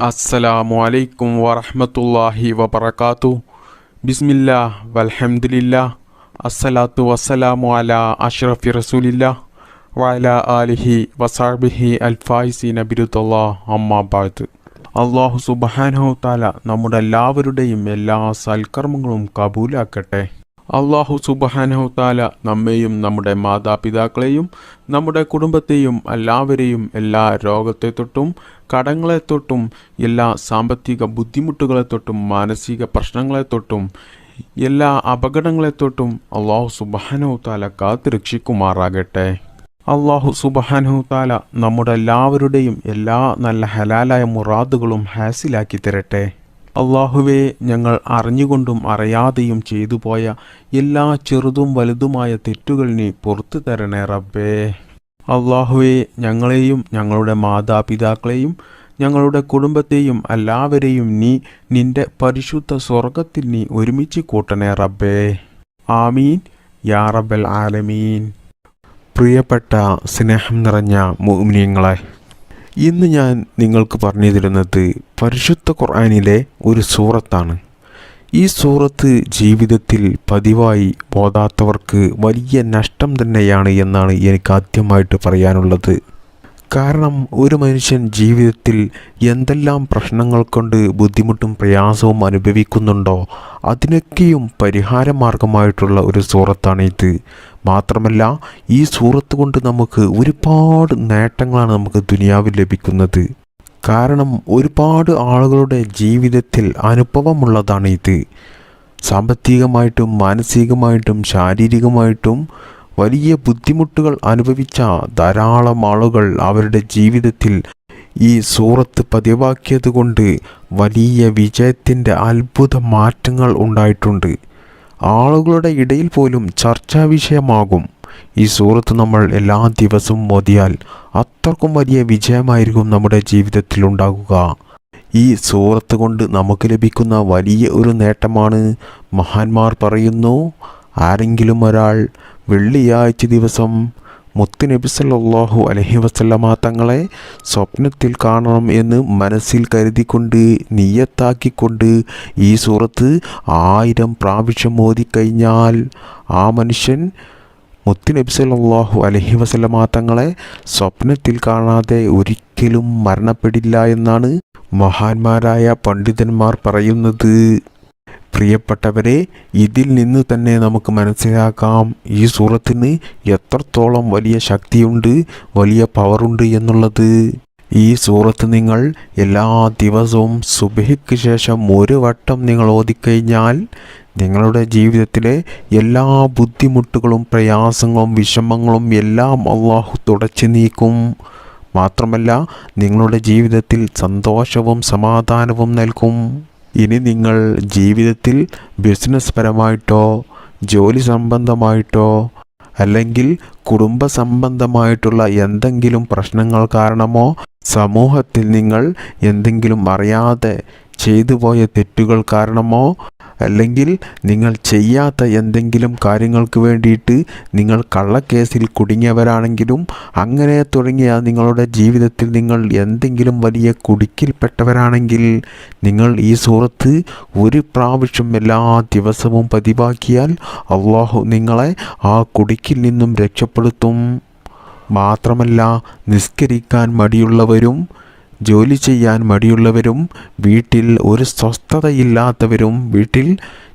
അസ്സലാമു അലൈക്കും വറഹ്മത്തുള്ളാഹി വബറകാതു ബിസ്മില്ല വൽഹംദുലില്ലാ അസ്സലാത്തു വസ്സലാമു അലാ അഷ്റഫി റസൂലില്ല വല ആലിഹി വസാബിഹി അൽഫായിസി ബിരുദല്ലാ അമ്മാ ബാദ്. അള്ളാഹു സുബ്ഹാനഹു താല നമ്മുടെ എല്ലാവരുടെയും എല്ലാ സൽക്കർമ്മങ്ങളും കബൂലാക്കട്ടെ. അള്ളാഹു സുബ്ഹാനഹു താല നമ്മെയും നമ്മുടെ മാതാപിതാക്കളെയും നമ്മുടെ കുടുംബത്തെയും എല്ലാവരെയും എല്ലാ രോഗത്തെ തൊട്ടും കടങ്ങളെ തൊട്ടും എല്ലാ സാമ്പത്തിക ബുദ്ധിമുട്ടുകളെ തൊട്ടും മാനസിക പ്രശ്നങ്ങളെ തൊട്ടും എല്ലാ അപകടങ്ങളെ തൊട്ടും അള്ളാഹു സുബ്ഹാനഹു താല കാത്ത് രക്ഷിക്കുമാറാകട്ടെ. അള്ളാഹു സുബ്ഹാനഹു താല നമ്മുടെ എല്ലാവരുടെയും എല്ലാ നല്ല ഹലാലായ മുറാദുകളും ഹാസിലാക്കി തരട്ടെ. അള്ളാഹുവെ ഞങ്ങൾ അറിഞ്ഞുകൊണ്ടും അറിയാതെയും ചെയ്തു പോയ എല്ലാ ചെറുതും വലുതുമായ തെറ്റുകളിനെ പുറത്തു തരണേ റബ്ബേ. അള്ളാഹുവെ ഞങ്ങളെയും ഞങ്ങളുടെ മാതാപിതാക്കളെയും ഞങ്ങളുടെ കുടുംബത്തെയും എല്ലാവരെയും നീ നിന്റെ പരിശുദ്ധ സ്വർഗത്തിൽ നീ ഒരുമിച്ച് കൂട്ടണേ റബ്ബേ. ആമീൻ. യാ റബ്ബൽ ആലമീൻ. പ്രിയപ്പെട്ട സ്നേഹം നിറഞ്ഞ മോമിനിയങ്ങളെ ഇന്ന് ഞാൻ നിങ്ങൾക്ക് പറഞ്ഞു തരുന്നത് പരിശുദ്ധ ഖുർആാനിലെ ഒരു സൂറത്താണ്. ഈ സൂറത്ത് ജീവിതത്തിൽ പതിവായി പോതാത്തവർക്ക് വലിയ നഷ്ടം തന്നെയാണ് എന്നാണ് എനിക്ക് ആദ്യമായിട്ട് പറയാനുള്ളത്. കാരണം ഒരു മനുഷ്യൻ ജീവിതത്തിൽ എന്തെല്ലാം പ്രശ്നങ്ങൾ കൊണ്ട് ബുദ്ധിമുട്ടും പ്രയാസവും അനുഭവിക്കുന്നുണ്ടോ അതിനൊക്കെയും പരിഹാരമാർഗമായിട്ടുള്ള ഒരു സൂറത്താണ് ഇത് മാത്രമല്ല ഈ സൂറത്ത് കൊണ്ട് നമുക്ക് ഒരുപാട് നേട്ടങ്ങളാണ് നമുക്ക് ദുനിയാവിൽ ലഭിക്കുന്നത്. കാരണം ഒരുപാട് ആളുകളുടെ ജീവിതത്തിൽ അനുഭവമുള്ളതാണ് ഇത് സാമ്പത്തികമായിട്ടും മാനസികമായിട്ടും ശാരീരികമായിട്ടും വലിയ ബുദ്ധിമുട്ടുകൾ അനുഭവിച്ച ധാരാളം ആളുകൾ അവരുടെ ജീവിതത്തിൽ ഈ സൂറത്ത് പതിവാക്കിയത് കൊണ്ട് വലിയ വിജയത്തിന്റെ അത്ഭുത മാറ്റങ്ങൾ ഉണ്ടായിട്ടുണ്ട്. ആളുകളുടെ ഇടയിൽ പോലും ചർച്ചാ വിഷയമാകും. ഈ സൂറത്ത് നമ്മൾ എല്ലാ ദിവസവും മോദിയാൽ അത്രക്കും വലിയ വിജയമായിരിക്കും നമ്മുടെ ജീവിതത്തിൽ ഉണ്ടാകുക. ഈ സൂറത്ത് കൊണ്ട് നമുക്ക് ലഭിക്കുന്ന വലിയ ഒരു നേട്ടമാണ് മഹാന്മാർ പറയുന്നു ആരെങ്കിലും ഒരാൾ വെള്ളിയാഴ്ച ദിവസം മുത്ത് നബി സല്ലല്ലാഹു അലൈഹി വസല്ലമ തങ്ങളെ സ്വപ്നത്തിൽ കാണണം എന്ന് മനസ്സിൽ കരുതിക്കൊണ്ട് നീയത്താക്കിക്കൊണ്ട് ഈ സൂറത്ത് ആയിരം പ്രാവശ്യം ഓതിക്കഴിഞ്ഞാൽ ആ മനുഷ്യൻ മുത്ത് നബി അലഹി അലൈഹി വസല്ലമ തങ്ങളെ സ്വപ്നത്തിൽ കാണാതെ ഒരിക്കലും മരണപ്പെടില്ല എന്നാണ് മഹാന്മാരായ പണ്ഡിതന്മാർ പറയുന്നത്. പ്രിയപ്പെട്ടവരെ ഇതിൽ നിന്ന് തന്നെ നമുക്ക് മനസ്സിലാക്കാം ഈ സൂറത്തിന് എത്രത്തോളം വലിയ ശക്തിയുണ്ട് വലിയ പവറുണ്ട് എന്നുള്ളത്. ഈ സൂറത്ത് നിങ്ങൾ എല്ലാ ദിവസവും സുബഹിക്ക് ശേഷം ഒരു വട്ടം നിങ്ങൾ ഓതിക്കഴിഞ്ഞാൽ നിങ്ങളുടെ ജീവിതത്തിലെ എല്ലാ ബുദ്ധിമുട്ടുകളും പ്രയാസങ്ങളും വിഷമങ്ങളും എല്ലാം അള്ളാഹു തുടച്ചു നീക്കും. മാത്രമല്ല നിങ്ങളുടെ ജീവിതത്തിൽ സന്തോഷവും സമാധാനവും നൽകും. ഇനി നിങ്ങൾ ജീവിതത്തിൽ ബിസിനസ് പരമായിട്ടോ ജോലി സംബന്ധമായിട്ടോ അല്ലെങ്കിൽ കുടുംബ സംബന്ധമായിട്ടുള്ള എന്തെങ്കിലും പ്രശ്നങ്ങൾ കാരണമോ സമൂഹത്തിൽ നിങ്ങൾ എന്തെങ്കിലും അറിയാതെ ചെയ്തു പോയ തെറ്റുകൾ കാരണമോ അല്ലെങ്കിൽ നിങ്ങൾ ചെയ്യാത്ത എന്തെങ്കിലും കാര്യങ്ങൾക്ക് വേണ്ടിയിട്ട് നിങ്ങൾ കള്ളക്കേസിൽ കുടുങ്ങിയവരാണെങ്കിലും അങ്ങനെ തുടങ്ങിയ നിങ്ങളുടെ ജീവിതത്തിൽ നിങ്ങൾ എന്തെങ്കിലും വലിയ കുടുക്കിൽപ്പെട്ടവരാണെങ്കിൽ നിങ്ങൾ ഈ സൂറത്ത് ഒരു പ്രാവശ്യം എല്ലാ ദിവസവും പതിവാക്കിയാൽ അള്ളാഹു നിങ്ങളെ ആ കുടുക്കിൽ നിന്നും രക്ഷപ്പെടുത്തും. മാത്രമല്ല നിസ്കരിക്കാൻ മടിയുള്ളവരും ജോലി ചെയ്യാൻ മടിയുള്ളവരും വീട്ടിൽ ഒരു സ്വസ്ഥതയില്ലാത്തവരും വീട്ടിൽ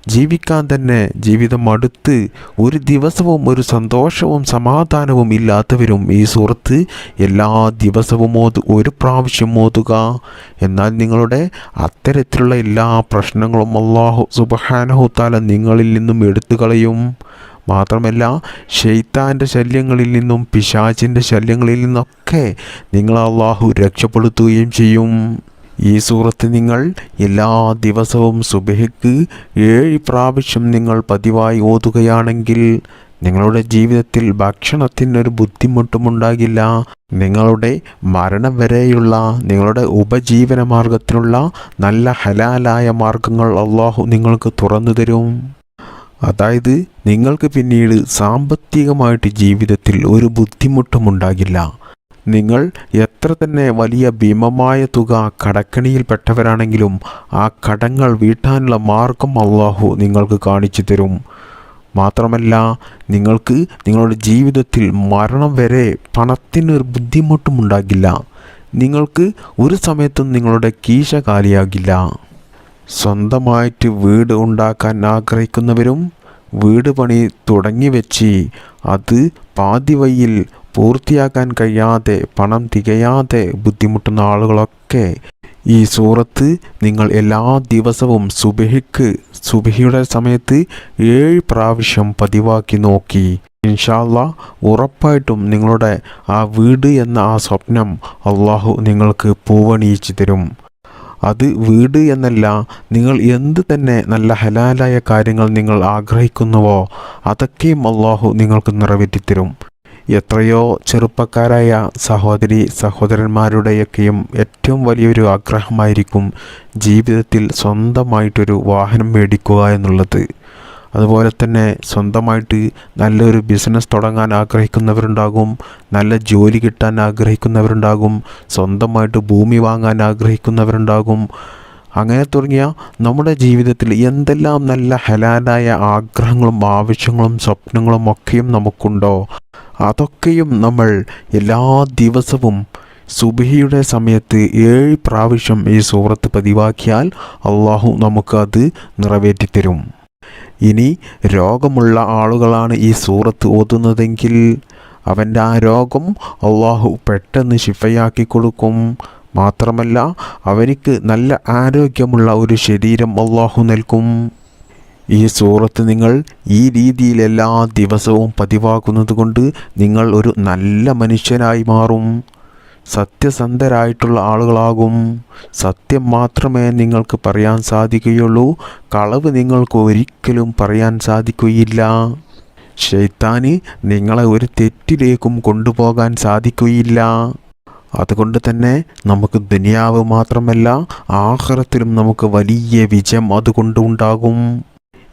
ജീവിക്കാൻ തന്നെ ജീവിതം അടുത്ത് ഒരു ദിവസവും ഒരു സന്തോഷവും സമാധാനവും ഇല്ലാത്തവരും ഈ സുഹൃത്ത് എല്ലാ ദിവസവും ഓതു ഒരു പ്രാവശ്യം ഓതുക. എന്നാൽ നിങ്ങളുടെ അത്തരത്തിലുള്ള എല്ലാ പ്രശ്നങ്ങളും അള്ളാഹു സുബഹാനഹുത്താല നിങ്ങളിൽ നിന്നും എടുത്തു കളയും മാത്രമല്ല ഷെയ്ത്താന്റെ ശല്യങ്ങളിൽ നിന്നും പിശാചിന്റെ ശല്യങ്ങളിൽ നിന്നൊക്കെ നിങ്ങൾ അള്ളാഹു രക്ഷപ്പെടുത്തുകയും ചെയ്യും. ഈ സൂറത്ത് നിങ്ങൾ എല്ലാ ദിവസവും സുബഹയ്ക്ക് ഏഴ് പ്രാവശ്യം നിങ്ങൾ പതിവായി ഓതുകയാണെങ്കിൽ നിങ്ങളുടെ ജീവിതത്തിൽ ഭക്ഷണത്തിനൊരു ബുദ്ധിമുട്ടുമുണ്ടാകില്ല. നിങ്ങളുടെ മരണം വരെയുള്ള നിങ്ങളുടെ ഉപജീവന മാർഗത്തിനുള്ള നല്ല ഹലാലായ മാർഗങ്ങൾ അള്ളാഹു നിങ്ങൾക്ക് തുറന്നു തരും. അതായത് നിങ്ങൾക്ക് പിന്നീട് സാമ്പത്തികമായിട്ട് ജീവിതത്തിൽ ഒരു ബുദ്ധിമുട്ടുമുണ്ടാകില്ല. നിങ്ങൾ എത്ര തന്നെ വലിയ ഭീമമായ തുക കടക്കണിയിൽപ്പെട്ടവരാണെങ്കിലും ആ കടങ്ങൾ വീട്ടാനുള്ള മാർഗം അള്ളാഹു നിങ്ങൾക്ക് കാണിച്ചു തരും. മാത്രമല്ല നിങ്ങൾക്ക് നിങ്ങളുടെ ജീവിതത്തിൽ മരണം വരെ പണത്തിന് ഒരു ബുദ്ധിമുട്ടും ഉണ്ടാകില്ല നിങ്ങൾക്ക് ഒരു സമയത്തും നിങ്ങളുടെ കീശ കാലിയാകില്ല. സ്വന്തമായിട്ട് വീട് ഉണ്ടാക്കാൻ ആഗ്രഹിക്കുന്നവരും വീട് പണി തുടങ്ങി വെച്ച് അത് പാതി വഴിയിൽ പൂർത്തിയാക്കാൻ കഴിയാതെ പണം തികയാതെ ബുദ്ധിമുട്ടുന്ന ആളുകളൊക്കെ ഈ സൂറത്ത് നിങ്ങൾ എല്ലാ ദിവസവും സുബഹിക്ക് സുബഹിയുടെ സമയത്ത് ഏഴ് പ്രാവശ്യം പതിവാക്കി നോക്കി. ഇൻഷാല്ല ഉറപ്പായിട്ടും നിങ്ങളുടെ ആ വീട് എന്ന ആ സ്വപ്നം അള്ളാഹു നിങ്ങൾക്ക് പൂവണിയിച്ചു തരും. അത് വീട് എന്നല്ല നിങ്ങൾ എന്ത് തന്നെ നല്ല ഹലാലായ കാര്യങ്ങൾ നിങ്ങൾ ആഗ്രഹിക്കുന്നുവോ അതൊക്കെയും അള്ളാഹു നിങ്ങൾക്ക് നിറവേറ്റിത്തരും. എത്രയോ ചെറുപ്പക്കാരായ സഹോദരി സഹോദരന്മാരുടെയൊക്കെയും ഏറ്റവും വലിയൊരു ആഗ്രഹമായിരിക്കും ജീവിതത്തിൽ സ്വന്തമായിട്ടൊരു വാഹനം മേടിക്കുക എന്നുള്ളത്. അതുപോലെ തന്നെ സ്വന്തമായിട്ട് നല്ലൊരു ബിസിനസ് തുടങ്ങാൻ ആഗ്രഹിക്കുന്നവരുണ്ടാകും. നല്ല ജോലി കിട്ടാൻ ആഗ്രഹിക്കുന്നവരുണ്ടാകും. സ്വന്തമായിട്ട് ഭൂമി വാങ്ങാൻ ആഗ്രഹിക്കുന്നവരുണ്ടാകും. അങ്ങനെ തുടങ്ങിയ നമ്മുടെ ജീവിതത്തിൽ എന്തെല്ലാം നല്ല ഹലാലായ ആഗ്രഹങ്ങളും ആവശ്യങ്ങളും സ്വപ്നങ്ങളും ഒക്കെയും നമുക്കുണ്ടോ? അതൊക്കെയും നമ്മൾ എല്ലാ ദിവസവും സുബഹിയുടെ സമയത്ത് ഏഴ് പ്രാവശ്യം ഈ സൂറത്ത് പതിവാക്കിയാൽ അള്ളാഹു നമുക്കത് നിറവേറ്റിത്തരും. ഇനി രോഗമുള്ള ആളുകളാണ് ഈ സൂറത്ത് ഓതുന്നതെങ്കിൽ അവന്റെ ആ രോഗം അള്ളാഹു പെട്ടെന്ന് ശിഫയാക്കി കൊടുക്കും. മാത്രമല്ല അവനിക്ക് നല്ല ആരോഗ്യമുള്ള ഒരു ശരീരം അള്ളാഹു നൽകും. ഈ സൂറത്ത് നിങ്ങൾ ഈ രീതിയിൽ എല്ലാ ദിവസവും പതിവാക്കുന്നത് കൊണ്ട് നിങ്ങൾ ഒരു നല്ല മനുഷ്യനായി മാറും. സത്യസന്ധരായിട്ടുള്ള ആളുകളാകും. സത്യം മാത്രമേ നിങ്ങൾക്ക് പറയാൻ സാധിക്കുകയുള്ളൂ. കളവ് നിങ്ങൾക്ക് ഒരിക്കലും പറയാൻ സാധിക്കുകയില്ല. ഷെയ്ത്താന് നിങ്ങളെ ഒരു തെറ്റിലേക്കും കൊണ്ടുപോകാൻ സാധിക്കുകയില്ല. അതുകൊണ്ട് തന്നെ നമുക്ക് ദുനിയാവ് മാത്രമല്ല ആഹ്റത്തിലും നമുക്ക് വലിയ വിജയം അതുകൊണ്ട് ഉണ്ടാകും.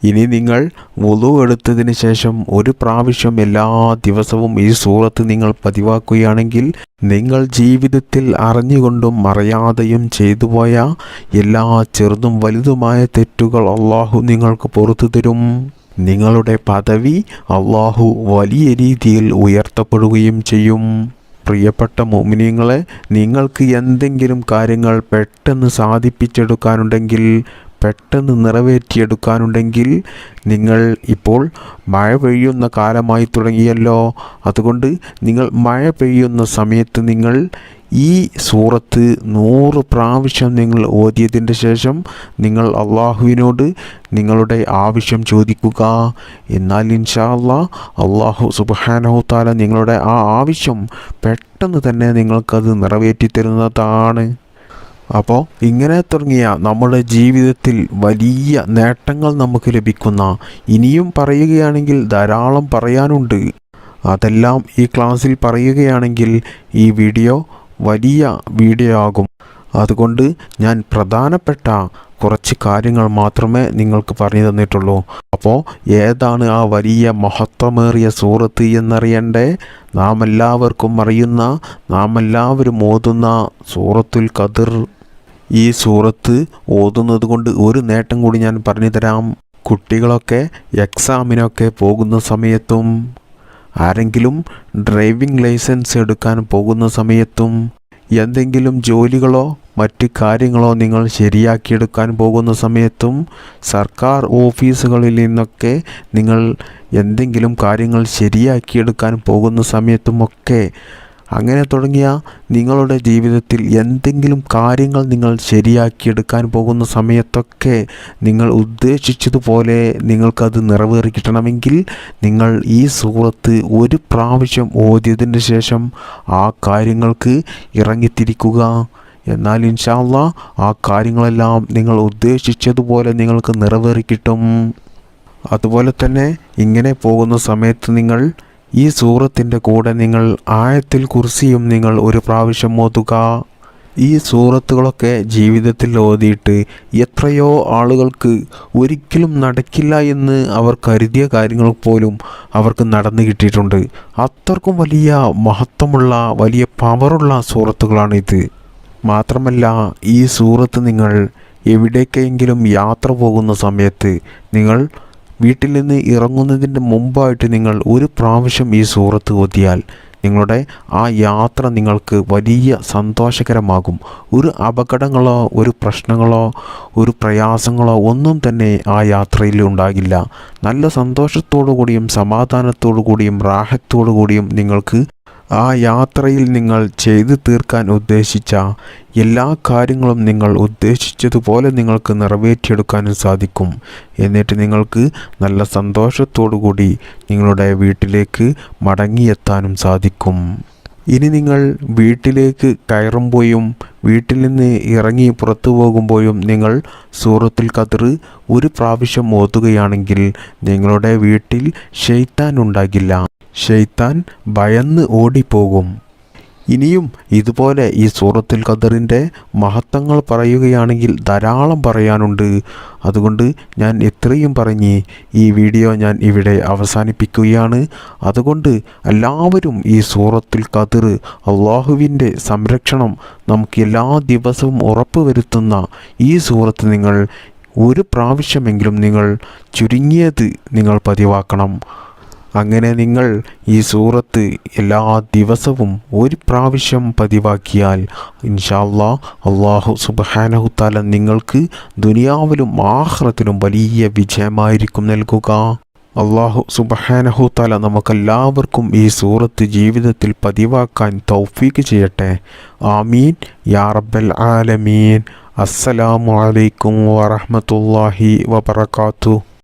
ഇനി നിങ്ങൾ വുളു എടുത്തതിന് ശേഷം ഒരു പ്രാവശ്യം എല്ലാ ദിവസവും ഈ സൂറത്ത് നിങ്ങൾ പതിവാക്കുകയാണെങ്കിൽ നിങ്ങൾ ജീവിതത്തിൽ അറിഞ്ഞുകൊണ്ടും അറിയാതെയും ചെയ്തുപോയ എല്ലാ ചെറുതും വലുതുമായ തെറ്റുകൾ അള്ളാഹു നിങ്ങൾക്ക് പുറത്തു തരും. നിങ്ങളുടെ പദവി അള്ളാഹു വലിയ രീതിയിൽ ഉയർത്തപ്പെടുകയും ചെയ്യും. പ്രിയപ്പെട്ട മോമിനിയങ്ങളെ നിങ്ങൾക്ക് എന്തെങ്കിലും കാര്യങ്ങൾ പെട്ടെന്ന് സാധിപ്പിച്ചെടുക്കാനുണ്ടെങ്കിൽ പെട്ടെന്ന് നിറവേറ്റിയെടുക്കാനുണ്ടെങ്കിൽ നിങ്ങൾ ഇപ്പോൾ മഴ പെയ്യുന്ന കാലമായി തുടങ്ങിയല്ലോ. അതുകൊണ്ട് നിങ്ങൾ മഴ പെയ്യുന്ന സമയത്ത് നിങ്ങൾ ഈ സൂറത്ത് നൂറ് പ്രാവശ്യം നിങ്ങൾ ഓതിയതിന്റെ ശേഷം നിങ്ങൾ അള്ളാഹുവിനോട് നിങ്ങളുടെ ആവശ്യം ചോദിക്കുക. എന്നാൽ ഇൻഷാ അള്ളാ അള്ളാഹു സുബാനഹു താല നിങ്ങളുടെ ആ ആവശ്യം പെട്ടെന്ന് തന്നെ നിങ്ങൾക്കത് നിറവേറ്റി തരുന്നതാണ് അപ്പോൾ ഇങ്ങനെ തുടങ്ങിയ നമ്മുടെ ജീവിതത്തിൽ വലിയ നേട്ടങ്ങൾ നമുക്ക് ലഭിക്കുന്ന ഇനിയും പറയുകയാണെങ്കിൽ ധാരാളം പറയാനുണ്ട്. അതെല്ലാം ഈ ക്ലാസ്സിൽ പറയുകയാണെങ്കിൽ ഈ വീഡിയോ വലിയ വീഡിയോ ആകും. അതുകൊണ്ട് ഞാൻ പ്രധാനപ്പെട്ട കുറച്ച് കാര്യങ്ങൾ മാത്രമേ നിങ്ങൾക്ക് പറഞ്ഞു തന്നിട്ടുള്ളൂ. അപ്പോൾ ഏതാണ് ആ വലിയ മഹത്വമേറിയ സൂറത്ത് എന്നറിയണ്ടേ? നാം എല്ലാവർക്കും അറിയുന്ന നാം എല്ലാവരും ഓതുന്ന സൂറത്തുൽ ഖദർ. ഈ സൂറത്ത് ഓതുന്നത് കൊണ്ട് ഒരു നേട്ടം കൂടി ഞാൻ പറഞ്ഞു തരാം. കുട്ടികളൊക്കെ എക്സാമിനൊക്കെ പോകുന്ന സമയത്തും ആരെങ്കിലും ഡ്രൈവിംഗ് ലൈസൻസ് എടുക്കാൻ പോകുന്ന സമയത്തും എന്തെങ്കിലും ജോലികളോ മറ്റ് കാര്യങ്ങളോ നിങ്ങൾ ശരിയാക്കിയെടുക്കാൻ പോകുന്ന സമയത്തും സർക്കാർ ഓഫീസുകളിൽ നിന്നൊക്കെ നിങ്ങൾ എന്തെങ്കിലും കാര്യങ്ങൾ ശരിയാക്കിയെടുക്കാൻ പോകുന്ന സമയത്തുമൊക്കെ അങ്ങനെ തുടങ്ങിയ നിങ്ങളുടെ ജീവിതത്തിൽ എന്തെങ്കിലും കാര്യങ്ങൾ നിങ്ങൾ ശരിയാക്കിയെടുക്കാൻ പോകുന്ന സമയത്തൊക്കെ നിങ്ങൾ ഉദ്ദേശിച്ചതുപോലെ നിങ്ങൾക്കത് നിറവേറി കിട്ടണമെങ്കിൽ നിങ്ങൾ ഈ സൂറത്ത് ഒരു പ്രാവശ്യം ഓതിയതിന് ശേഷം ആ കാര്യങ്ങൾക്ക് ഇറങ്ങിത്തിരിക്കുക. എന്നാൽ ഇൻഷാല്ല ആ കാര്യങ്ങളെല്ലാം നിങ്ങൾ ഉദ്ദേശിച്ചതുപോലെ നിങ്ങൾക്ക് നിറവേറി കിട്ടും. അതുപോലെ തന്നെ ഇങ്ങനെ പോകുന്ന സമയത്ത് നിങ്ങൾ ഈ സൂറത്തിന്റെ കൂടെ നിങ്ങൾ ആഴത്തിൽ കുർസിയും നിങ്ങൾ ഒരു പ്രാവശ്യം ഓതുക. ഈ സൂറത്തുകളൊക്കെ ജീവിതത്തിൽ ഓതിയിട്ട് എത്രയോ ആളുകൾക്ക് ഒരിക്കലും നടക്കില്ല എന്ന് അവർ കരുതിയ കാര്യങ്ങൾ പോലും അവർക്ക് നടന്നു കിട്ടിയിട്ടുണ്ട്. അത്രക്കും വലിയ മഹത്വമുള്ള വലിയ പവറുള്ള സൂറത്തുകളാണ് ഇത് മാത്രമല്ല ഈ സൂറത്ത് നിങ്ങൾ എവിടേക്കെങ്കിലും യാത്ര പോകുന്ന സമയത്ത് നിങ്ങൾ വീട്ടിൽ നിന്ന് ഇറങ്ങുന്നതിന്റെ മുമ്പായിട്ട് നിങ്ങൾ ഒരു പ്രാവശ്യം ഈ സൂറത്ത് ഓതിയാൽ നിങ്ങളുടെ ആ യാത്ര നിങ്ങൾക്ക് വലിയ സന്തോഷകരമാകും. ഒരു അപകടങ്ങളോ ഒരു പ്രശ്നങ്ങളോ ഒരു പ്രയാസങ്ങളോ ഒന്നും തന്നെ ആ യാത്രയിൽ ഉണ്ടാകില്ല. നല്ല സന്തോഷത്തോടു കൂടിയും സമാധാനത്തോടു കൂടിയും റാഹത്തോടു കൂടിയും നിങ്ങൾക്ക് ആ യാത്രയിൽ നിങ്ങൾ ചെയ്തു തീർക്കാൻ ഉദ്ദേശിച്ച എല്ലാ കാര്യങ്ങളും നിങ്ങൾ ഉദ്ദേശിച്ചതുപോലെ നിങ്ങൾക്ക് നിറവേറ്റിയെടുക്കാനും സാധിക്കും. എന്നിട്ട് നിങ്ങൾക്ക് നല്ല സന്തോഷത്തോടു കൂടി നിങ്ങളുടെ വീട്ടിലേക്ക് മടങ്ങിയെത്താനും സാധിക്കും. ഇനി നിങ്ങൾ വീട്ടിലേക്ക് കയറുമ്പോഴും വീട്ടിൽ നിന്ന് ഇറങ്ങി പുറത്തു പോകുമ്പോഴും നിങ്ങൾ സൂറത്തിൽ ഖദർ ഒരു പ്രാവശ്യം ഓതുകയാണെങ്കിൽ നിങ്ങളുടെ വീട്ടിൽ ഷെയ്ത്താൻ ഉണ്ടാകില്ല. ഷെയ്ത്താൻ ഭയന്ന് ഓടിപ്പോകും. ഇനിയും ഇതുപോലെ ഈ സൂറത്തുൽ ഖദറിന്റെ മഹത്വങ്ങൾ പറയുകയാണെങ്കിൽ ധാരാളം പറയാനുണ്ട്. അതുകൊണ്ട് ഞാൻ എത്രയും പറഞ്ഞ് ഈ വീഡിയോ ഞാൻ ഇവിടെ അവസാനിപ്പിക്കുകയാണ്. അതുകൊണ്ട് എല്ലാവരും ഈ സൂറത്തുൽ ഖദർ അള്ളാഹുവിന്റെ സംരക്ഷണം നമുക്ക് എല്ലാ ദിവസവും ഉറപ്പുവരുത്തുന്ന ഈ സൂറത്ത് നിങ്ങൾ ഒരു പ്രാവശ്യമെങ്കിലും നിങ്ങൾ ചുരുങ്ങിയത് നിങ്ങൾ പതിവാക്കണം. അങ്ങനെ നിങ്ങൾ ഈ സൂറത്ത് എല്ലാ ദിവസവും ഒരു പ്രാവശ്യം പതിവാക്കിയാൽ ഇൻഷാല്ലാ അള്ളാഹു സുബഹാനഹുത്താല നിങ്ങൾക്ക് ദുനിയാവിലും ആഹ്റത്തിലും വലിയ വിജയമായിരിക്കും നൽകുക. അള്ളാഹു സുബഹാനഹുത്താല നമുക്കെല്ലാവർക്കും ഈ സൂറത്ത് ജീവിതത്തിൽ പതിവാക്കാൻ തൗഫീക്ക് ചെയ്യട്ടെ. ആമീൻ. യാ റബ്ബൽ ആലമീൻ. അസ്സലാമു അലൈക്കും വറഹ്മത്തുള്ളാഹി വബറകാതുഹു.